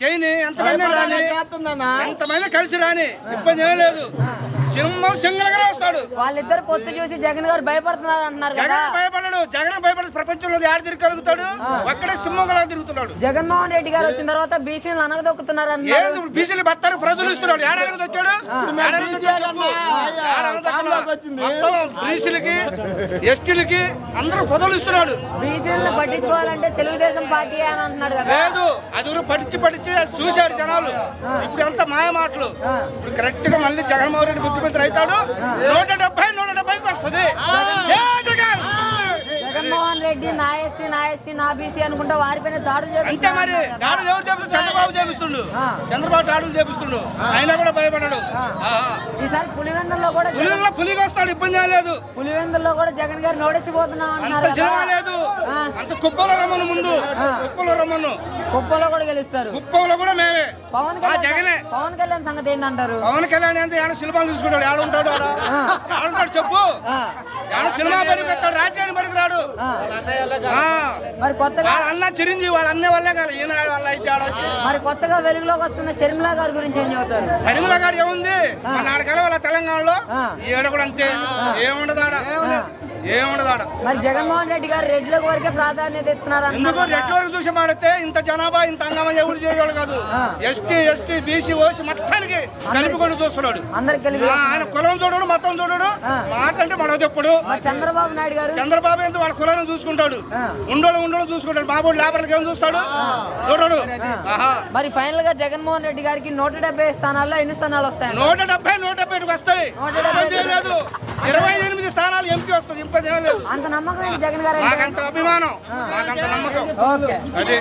చేయని ఎంతమంది రాని ఎంతమంది కలిసి రాని ఇబ్బంది ఏం లేదు. సింహం సింగల్గానే వస్తాడు వాళ్ళిద్దరు పొత్తు చూసి జగన్ గారు భయపడుతున్నారు అంటున్నారు కదా. జగన్ భయపడడు జగన్ భయపడదు ప్రపంచంలో ఆడ తిరగలుగుతాడు ఒక్కడే సింహంగా తిరుగుతున్నాడు. జగన్మోహన్ రెడ్డి గారు వచ్చిన తర్వాత బీసీలు అనగదొక్కుతున్నారు ఏంది అంటున్నారు బీసీలు బత్తారు ప్రజలు ఇస్తున్నాడు. ఏడాదికి వచ్చాడు. బీసీలకి ఎస్టీలకి అందరూ పదవులు ఇస్తున్నాడు. బీసీలను పట్టించుకోవాలంటే తెలుగుదేశం పార్టీ అని అంటున్నాడు కదా. లేదు అది పట్టించి పట్టించి చూశారు జనాలు. ఇప్పుడు ఎంత మాయ మాటలు. ఇప్పుడు కరెక్ట్గా మళ్ళీ జగన్మోహన్ రెడ్డి ముఖ్యమంత్రి అవుతాడు. నూట డెబ్బై నూట డెబ్బైకి వస్తుంది. జగన్మోహన్ రెడ్డి నా ఎస్సీ నా ఎస్టీ నా బీసీ అనుకుంటా వారిపైన దాడులు అంతే మరి దాడులు ఎవరు చేపిస్తు చంద్రబాబు చేపిస్తుండు. చంద్రబాబు దాడులు చేపిస్తుండు. అయినా కూడా భయపడడు. ఆహా. ఈసారి పులివెందుల్లో కూడా పులిలో పులికి వస్తాడు ఇబ్బంది లేదు. పులివెందుల్లో కూడా జగన్ గారు నోడెచ్చిపోతున్నాం అంత సినిమా లేదు. కుప్పలో రమ్మను ముందు. కుప్పలో రమ్మను. కుప్పలో కూడా గెలుస్తారు. కుప్పంలో కూడా మేమే. పవన్ ఆ జగనే. కళ్యాణ్ పవన్ కళ్యాణ్ సంగతి ఏంటంటారు పవన్ కళ్యాణ్ ఎంత ఏమైనా సినిమాలు చూసుకుంటాడు ఏడ ఉంటాడు ఆడ? ఏడ ఉంటాడు చెప్పు. ఆ, ఏమైనా సినిమా పనికి వస్తాడు రాజ్యాన్ని పనికి రాడు ఆ. ఆ. మరి కొత్తగా వాళ్ళ అన్న చిరంజీవి వాళ్ళ అన్న వల్లే కదా. ఈయన వల్ల అయితే ఆడ. మరి కొత్తగా వెలుగులోకి వస్తున్న షర్మిలా గారి గురించి ఏం చెబుతారు? సరిమల గారు ఏముంది? మన ఆడకెళ్ళ వాళ్ళ తెలంగాణలో ఆ. ఈ ఏడ కూడా అంతే. ఏముండదు ఆడ. మరి జగన్మోహన్ రెడ్డి గారు రెడ్లకు వరకే ప్రాధాన్యత ఇస్తున్నారు ఎందుకు రెడ్ల వరకు చూసి మాడితే ఇంత జనాభా ఇంత అంగమ ఎవరు చేయగలడు కాదు. ఎస్టీ ఎస్టీ బీసీ ఓసీ మొత్తానికి చూస్తున్నాడు. కలిపి ఆ, ఆయన కులం చూడడు మొత్తం చూడడు. మాట అంటే మనకు చెప్పుడు చంద్రబాబు నాయుడు గారు? చంద్రబాబు ఎందుకు వాళ్ళ కులాన్ని చూసుకుంటాడు? ఉండడు ఉండడు చూసుకుంటాడు. బాబు లేబర్లకి ఏం చూస్తాడు? చూడడు. మరి ఫైనల్గా జగన్మోహన్ రెడ్డి గారికి నూట డెబ్బై స్థానాల్లో ఎన్ని స్థానాలు వస్తాయి నూట డెబ్బై నూట డెబ్బై వస్తాయి. లేదు ఇరవై ఎనిమిది స్థానాలు ఎంపీ వస్తుంది ఇబ్బంది ఏం లేదు అంత నమ్మకం జగన్ గారు? మాకంత అభిమానం. మాకంత నమ్మకం. అది.